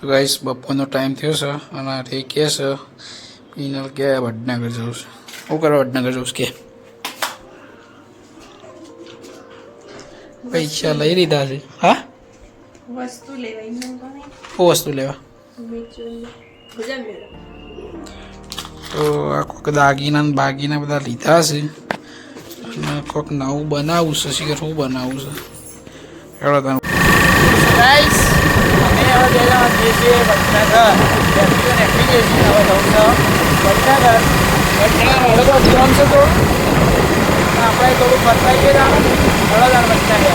તો ગાઈસ બપોરનો ટાઈમ થયો છે અને તે કહે છે. પીનલ કે વડનગર જવું છે. શું કરવા વડનગર જવું કે? પૈસા લઈ લીધા છે. હા? વસ્તુ લેવાય શું વસ્તુ લેવા? તો આ કોઈક દાગીના ને બાગીના બધા લીધા છે. અને કોઈક નવું બનાવવું છે. શીખર શું બનાવવું છે. હેડો તમે ગાઈસ અમે હવે ગયેલા જે છે વડનગર એપ્લિકેશન એપ્લિકેશન હવે જવું છે વડનગર છે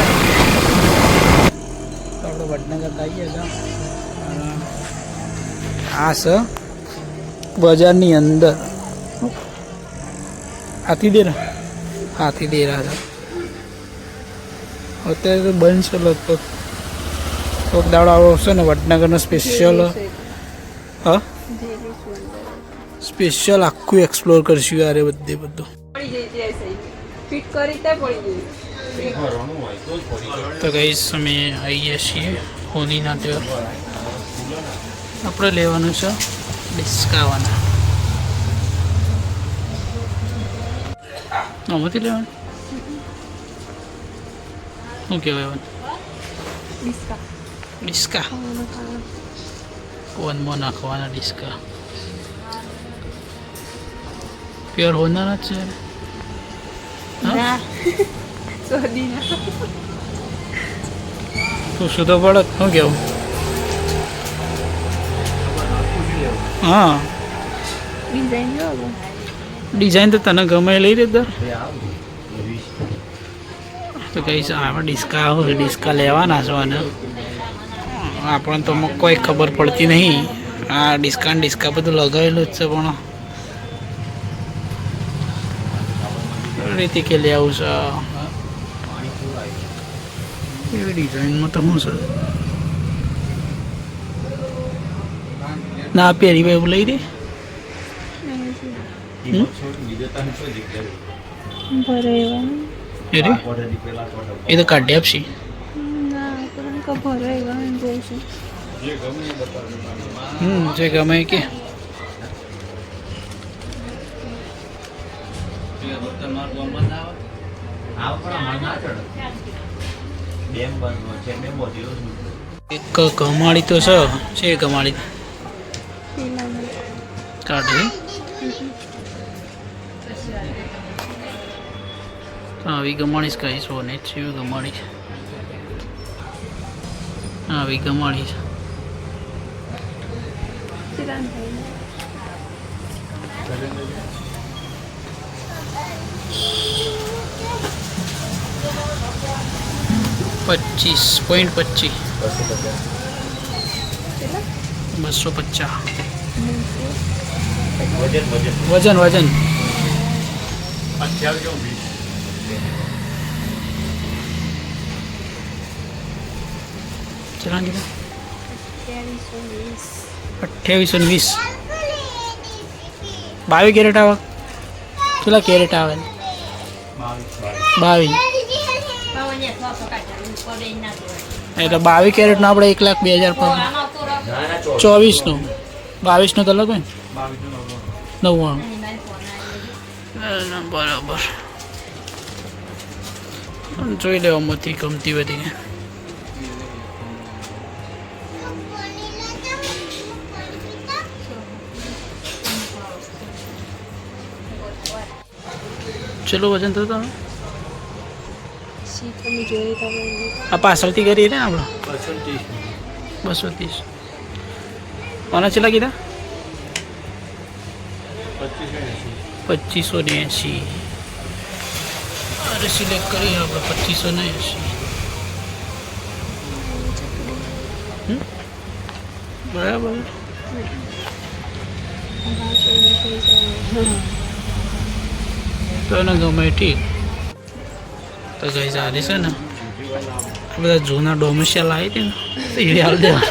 તો આપણે બજારની અંદર. હાથી દે ને હાથી દેરા છે અત્યારે તો છે લગભગ. કોઈક દાડો આવો છે ને વડનગરનો સ્પેશિયલ હા? સ્પેશિયલ આખું એક્સપ્લોર કરશું યાર એ બધે બધું. તે કઈ અમે આવી ગયા છીએ હોલીના તહેવાર આપણે લેવાનું છે ડિસ્કાવાના આમાંથી લેવાનું? શું કહેવાય ડિસ્કા ડિસ્કા વનમાં નાખવાના ડિસ્કા પ્યોર હોનારા જ છે હા? ના સોદી ના તું સુધો પડત શું કેવું હા ડિઝાઇન ડિઝાઇન તો તને ગમે લઈ દે દર તો કહીશ આમાં ડિસ્કા હોય ડિસ્કા લેવાના છો અને આપણને તો કોઈ ખબર પડતી નહીં. આ ડિસ્કાઉન્ટ ડિસ્કા બધું લગાવેલું જ છે પણ. રીતે કે લેવું છે. એવી ડિઝાઇનમાં તો શું છે. ના પહેરી ભાઈ એવું લઈ દે. એ તો કાઢી આપશે. કો ભરે એવા હમ જે ગમે કે. એક કમાડી તો છે છે કમાડી પેલામાં કાઢી. આવી ગમાડીશ કહીશ ઓને છે ગમાડી છે આવી ગમાડી છે ચિરાન થઈ પચીસ પોઈન્ટ પચીસ કેટલા બસો પચાસ વજન વજન વજન વજન અઠ્યાવીસો વીસ. બાવીસ કેરેટ આવે? કેટલા કેરેટ આવે? બાવીસ. એટલે બાવીસ કેરેટનો આપણે એક લાખ બે હજાર પર. ચોવીસનું. બાવીસનું તો હોય ને? નવ્વાણું. બરાબર. જોઈ લેવામાંથી ગમતી બધી. ચલો વજન તો તમે? આ પાછળથી કરીએ ને આપણે? બસો ત્રીસ કોના છેલ્લા કીધા? પચીસો ને એંશી. અરે સિલેક્ટ કરીએ આપણે પચીસો ને એંશી? બરાબર. તો ગમે ઠીક. તો ગઈ સારી છે ને બધા જૂના ડોમેશિયલ આવી હતી ને એ હાલ દેવા.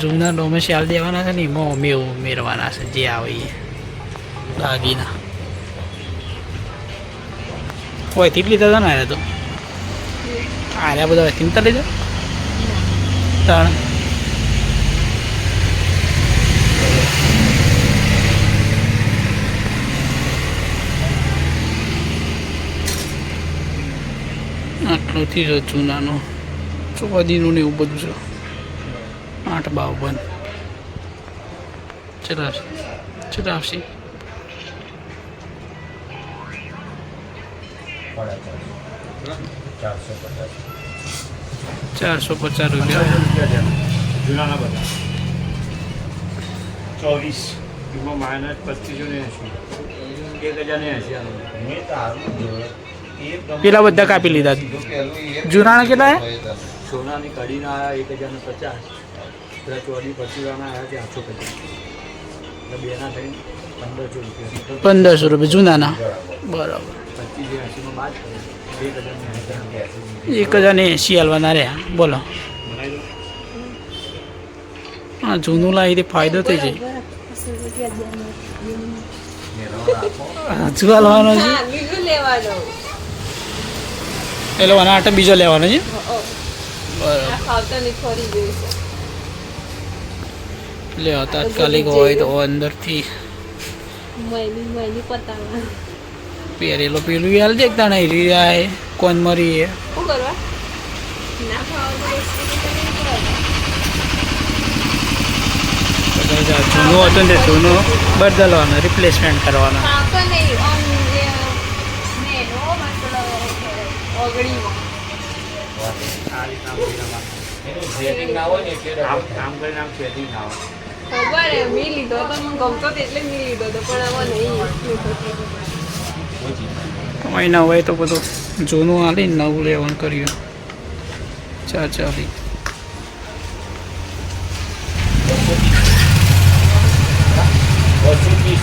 જૂના ડોમેશિયલ દેવાના છે ને, એમાં અમે ઉમેરવાના છે, જે આવે એ. દાગીના. હોય તેટલી થતા ને આરે તો? આર્યા બધા ચિંતા લીધા તાણ નથી જૂનાનો ચોદીનું ને એવું બધું છે. આઠ બાવન. ચલા ચલાવશે ચલા આવશે ચારસો પચાસ રૂપિયા. ચોવીસ. માઇનસ પચીસો ને એંસી એક હજાર ને એંસી પેલા બધા કાપી લીધા જૂનાના કેટલા હે સોનાની કડીના આવ્યા એક હજાર ને પચાસ પેલા ચોરી પચીસવાના આવ્યા છે આઠસો પચાસ. બેના થઈને પંદરસો રૂપિયા. પંદરસો રૂપિયા જૂનાના બરાબર. એક હજાર ને એસી હાલવાના રહ્યા. બોલો. હા જૂનું લાવી ફાયદો થઈ જાય. હજુ હાલવાનો છે? એટલે આના આટે બીજો લેવાનો છે. એટલે તાત્કાલિક હોય તો અંદરથી પહેરેલો પેલું હાલ દેખતા નહીં રીયા જાય કોણ મરી એ જૂનો હતું ને જૂનું, બદલવાનું રિપ્લેસમેન્ટ કરવાનું ખાવતા નહીં આમ જે નેનો મતલબ ઓગળીમાં આ રીતના મહિનામાં આમ કામ કરીને આમ સેટિંગ ના આવે ખબર ના હોય. તો બધું જૂનું હાલી નવું લેવાનું કર્યું. ચાર ચાલી. બસો ત્રીસ.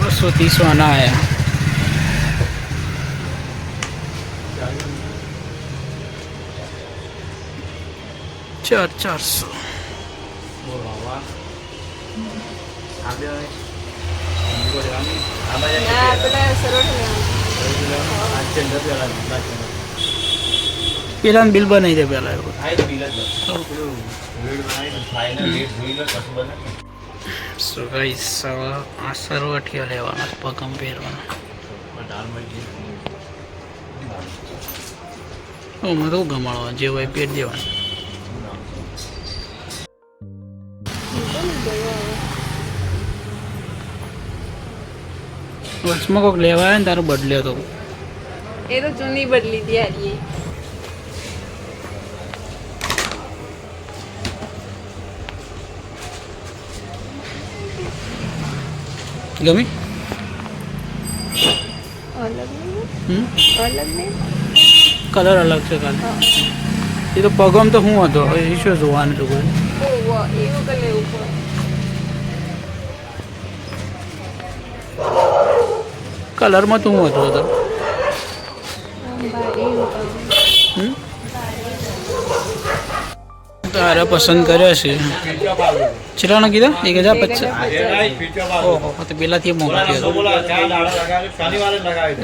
બસો ત્રીસ વાના આયા ચાર ચારસો બોલો હવા આ બે ઊંઘો લેવાની આ બાજુ ના પેલા સરોઠ લેવાનું આ ચંદ્ર પેલા આ ચંદ્ર પેલા બિલ બનાવી દે પેલા એવું આ તો બિલ જ પેલું રેડ બનાવી ચારસો. પેલા બિલ લો પછી બનાવી સો ગાઈસ આ સરવટીઓ લેવાના પગમ પહેરવાના. હું તો ગમાડવા જે હોય પહેર દેવાનું. વચમાં કોઈક લેવા આવે ને તારો બદલ્યો તો. એ તો ચૂની બદલી હતી હારી ગમી? કલર અલગ છે કાલે એ તો પગમ તો શું હતો હવે એ શું જોવાનું હતું કોઈ? કલરમાં તું હતો હતો તારા હમ? તારે પસંદ કર્યો છે. ચેટલાનો કીધા? એક હજાર પચાસ. ઓહો તો પેલાથી મોકલી હતી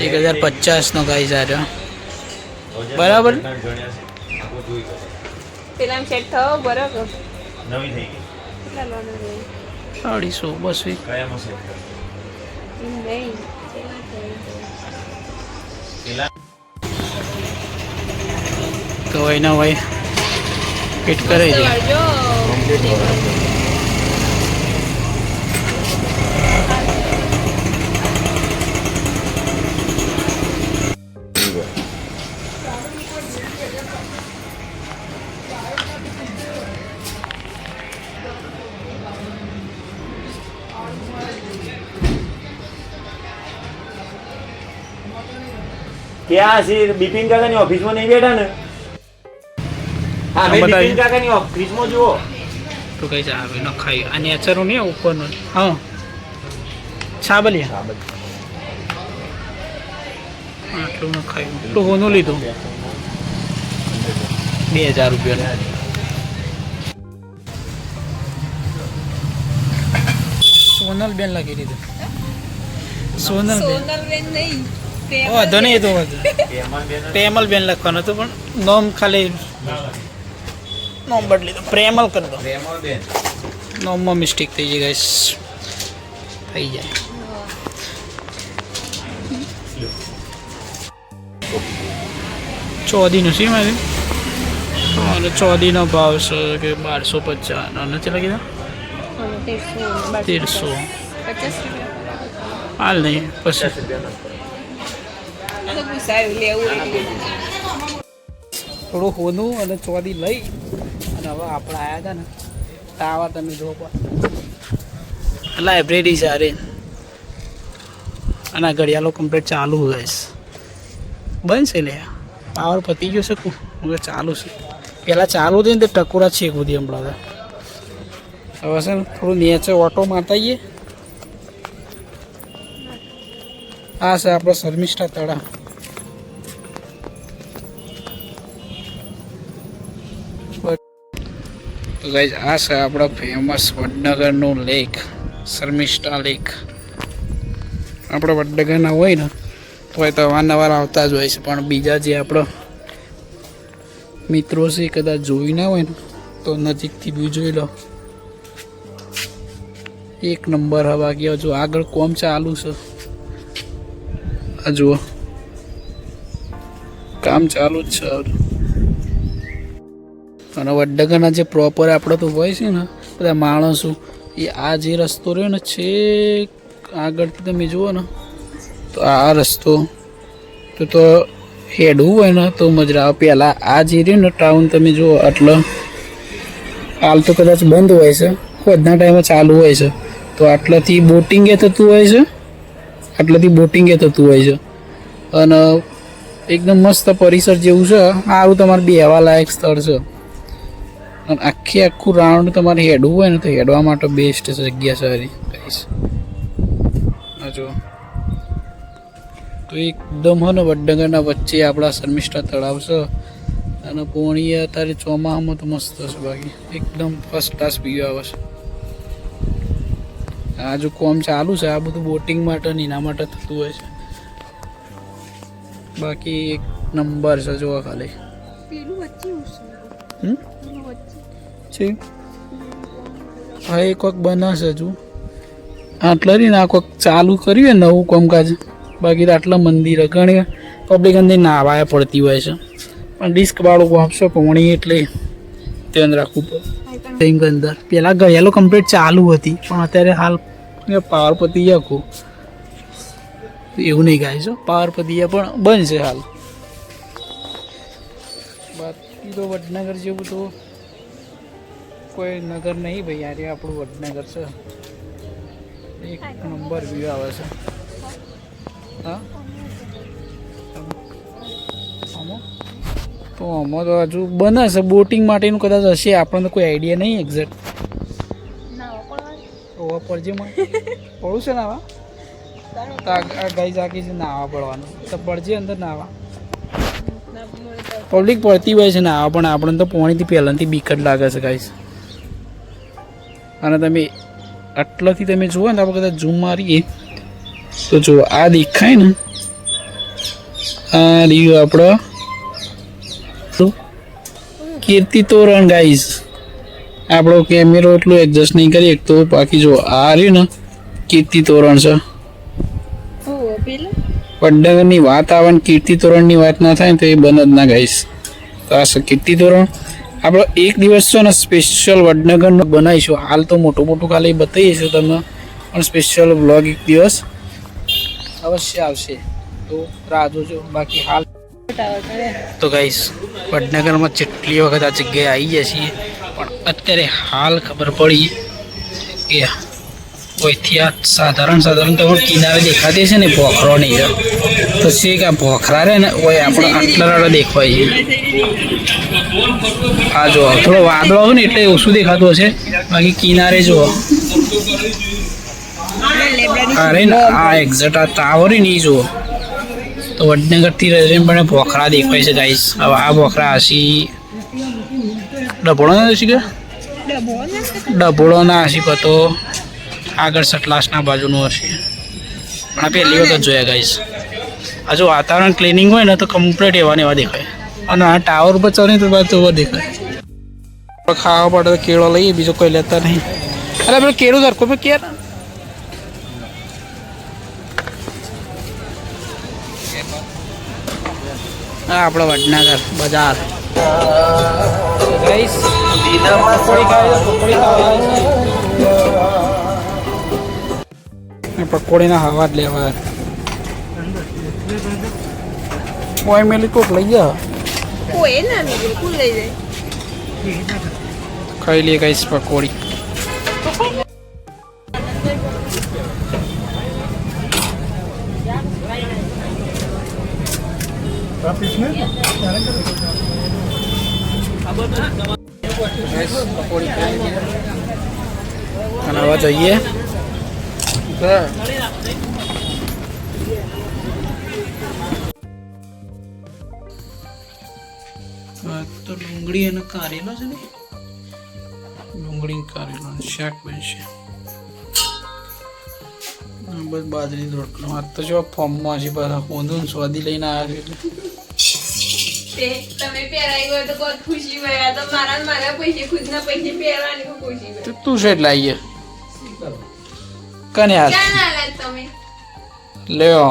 એક હજાર પચાસનો ગાઈ સારો બરાબર? પેલા સેટ થયો બરાબર. નવી થઈ ગઈ. અઢીસો બસો નહીં. હોય ના હોય ફિટ કરે છે છે બિપિન કાકાની ઓફિસમાં નહીં બેઠા ને? હા મેં બિપિન કાકાની ઓફિસમાં જુઓ. તો કઈ આવે ન ખાઈ. આ નેચરનું નહીં ઉપરનું. હા. છાબલિયા. આટલું ન ખાયું. તો હોનું લીધું. બે હજાર રૂપિયા સોનલ બેન લખી દીધું સોનલ બેન નહીં વાંધો નહીં એ તો વાંધો. પ્રેમલ બેન લખવાનું હતું પણ નોમ ખાલી નોમ બદલી દો પ્રેમલ કરી દો. નોમમાં મિસ્ટેક થઈ જાય ગાઈસ થઈ જાય. ચોદીનું છે મારે અને ચોદીનો ભાવ છે કે બારસો પચાસ. નથી લાગી દો તેરસો. હાલ નહીં પછી. થોડું હોનું અને ચોદી લઈ. અને હવે આપણે આવ્યા હતા ને ટાવર તમે જો લાઇબ્રેરી સારી અને ઘડિયાળો કમ્પ્લીટ ચાલુ ગઈશ બંધ છે લે. પાવર પતી ગયો છે હું ચાલુ છે. પહેલાં ચાલુ હતી ને તે ટકોરા છે બધી હમણાં હવે છે ને થોડું નીચે ઓટો મારતા જઈએ હા સર આપણો શર્મિષ્ઠા તળાવ. તો ગાઈઝ આ છે આપણો ફેમસ વડનગરનું લેક શર્મિષ્ઠા લેક આપણે વડનગરના હોય ને તો એ તો અવારનવાર આવતા જ હોય છે. પણ બીજા જે આપણો મિત્રો છે કદાચ જોઈ ના હોય ને, તો નજીકથી બી જોઈ લો. એક નંબર હવા ગયો. જો આગળ કોમ ચાલુ છે. આ જુઓ. કામ ચાલુ જ છે. અને વડનગરના જે પ્રોપર આપણે તો હોય છે ને, બધા માણસો, એ આ જે રસ્તો રહ્યો ને છે આગળથી તમે જુઓ ને, તો આ રસ્તો, તો તો હેડવું હોય ને તો મજા આવે પહેલાં આ જે રહ્યું ને ટાઉન તમે જુઓ, એટલે હાલ તો કદાચ બંધ હોય છે બધા ટાઈમે ચાલુ હોય છે, તો આટલાથી બોટિંગે થતું હોય છે, આટલાથી બોટિંગે થતું હોય છે, અને એકદમ મસ્ત પરિસર જેવું છે સારું તમારે બેહવા લાયક સ્થળ છે. અને આખી આખું રાઉન્ડ તમારે હેડવું હોય ને તો હેડવા માટે બેસ્ટ જગ્યા સારી. કહીશ જો તો એકદમ હે ને વડનગરના વચ્ચે આપણા શર્મિષ્ઠા તળાવ છે. અને પોણી અત્યારે ચોમાસામાં તો મસ્ત છે બાકી. એકદમ ફર્સ્ટ ક્લાસ પીવા આવે છે. આ જો કોમ ચાલુ છે આ બધું બોટિંગ માટે ને એના માટે થતું હોય છે. બાકી એક નંબર છે જોવા ખાલી. પેલું વચ્ચે હમ? છે. હા એક વખત બનાવશે હજુ આટલા રહી ને આ કોઈક ચાલુ કર્યું નવું કામકાજ. બાકી તો આટલા મંદિર ઘણી પબ્લિક અંદર નાવાય પડતી હોય છે. પણ ડિસ્ક વાળું આપશો પોણી એટલે ધ્યાન રાખવું પડે. બેંક અંદર. પહેલાં ગયેલો કમ્પ્લીટ ચાલુ હતી, પણ અત્યારે હાલ પાવર પતી ગયા આખું એવું નહીં ગાય છો. પાવર પતી ગયા પણ છે હાલ. બાકી તો વડનગર જેવું તો કોઈ નગર નહીં ભાઈ યાર આપણું વડનગર છે. એક નંબર વ્યૂ આવે છે. હા? તો આમાં તો હજુ બને છે. બોટિંગ માટેનું કદાચ હશે, આપણને કોઈ આઈડિયા નહીં એક્ઝેક્ટ ઓવા પરજી માં પડું છે નાવા તો આ ગાઈ જાગી છે, નાવા પડવાનું. તો પડજે અંદર નાવા. ના પબ્લિક પડતી હોય છે, નાવા, પણ આપણને તો પોણીથી પહેલાંથી બીકટ લાગે છે ગાઈસ અને તમે આટલાથી તમે જુઓ ને, આપણે કદાચ ઝૂમ મારીએ, તો જો આ દેખાય ને, આ રહ્યું આપણો તો કીર્તિ તોરણ ગાઈઝ આપણો કેમેરો એટલું એડજસ્ટ નહીં કરી તો બાકી જો આ રહ્યું ને, કીર્તિ તોરણ છે. ઓ વાત આવે ને, કીર્તિ તોરણની વાત ના થાય ને, તો એ બંધ જ ના ગાઈશ તો આ કીર્તિ તોરણ. આપણો એક દિવસ છે ને સ્પેશિયલ વડનગરનો બનાવીશું. હાલ તો મોટું મોટું ખાલી બતાવીશું તમને. પણ સ્પેશિયલ બ્લોગ એક દિવસ અવશ્ય આવશે. તો રાહ જોજો. બાકી હાલ તો ગાઈશ વડનગરમાં જેટલી વખત આ જગ્યાએ આવી જાય છીએ, પણ અત્યારે હાલ ખબર પડી કે કોઈથી આ સાધારણ સાધારણ તો કિનારે દેખાતી છે ને, પોખરો નહીં તો છે કે આ ભોખરા રે ને, ઓય આપણે આટલા દેખવાય છે. આ જો થોડો વાદળો હોય ને એટલે ઓછું દેખાતું હશે. બાકી કિનારે જુઓ. અરે ને, આ એક્ઝેક્ટ આ ટાવર એ જુઓ. તો વડનગરથી રહીને પણ ભોખરા દેખાય છે ગાઈસ હવે આ ભોખરા હસી ડભોળો ના હસી કે? ડભોળો ના હસી તો આગળ સટલાસના બાજુનું હશે. પણ આ પહેલી વખત જોયા ગાઈસ આ જો વાતાવરણ ક્લિનિંગ હોય ને તો કમ્પ્લીટ એવા ને દેખાય. અને આ ટાવર પર ચડી તો બાદ દેખાય. ખાવા પડે તો કેળો લઈએ, બીજો કોઈ લેતા નહીં. અરે પેલું કેળું સરખું મેં કેર. હા આપણો વડનગર, બજાર. પકોડીના હવા જ લેવા. કોઈ મેલી કોક લઈ જા કોઈ ના નીકળે કોણ લઈ જાય. ખાઈ લે ગાઈસ પકોડી. હવે જઈએ. આ તો ડુંગળી અને કારેલો છે ને? ડુંગળી કારેલો શાક બનશે. બસ બાજરી રોટલો. આ તો જો ફોર્મમાં છે બધા ઊંધું સ્વાદી લઈને આવ્યા છે તમે પહેરાઈ હોય તો કોઈ ખુશી હોય? તો મારા મારા પૈસે ખુદના પૈસે પહેરવાની ખુશી હોય. તું શેટ લાવીએ કને હાલ? તમે? લ્યો.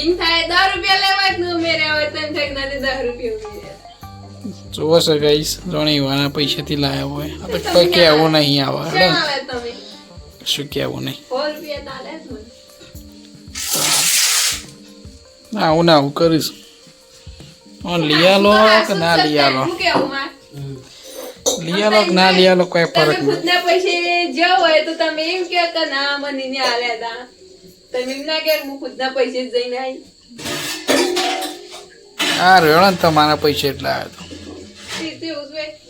એમ થાય દસ રૂપિયા લેવા જ ન મેરે હોય તો એમ થાય દસ રૂપિયા જોવો છે ગઈશ જોણી વાના પૈસાથી લાવ્યા હોય. આ તો કોઈ કહેવું નહીં આવે હેડો. શું કહેવું નહીં. ના જ આવું ને આવું કરીશ. આલો કે ના? લઈ આલો? કે ના લઈ આલો કોઈ ફરક નહીં. પૈસે જ્યાં હોય તો તમે એમ કે ના મને આલ્યા તા. તમે એમ ના કે હું ખુદના પૈસે જઈને આવી આ રેડો ને તમારા પૈસા એટલે આવ્યો તો તે- હોય.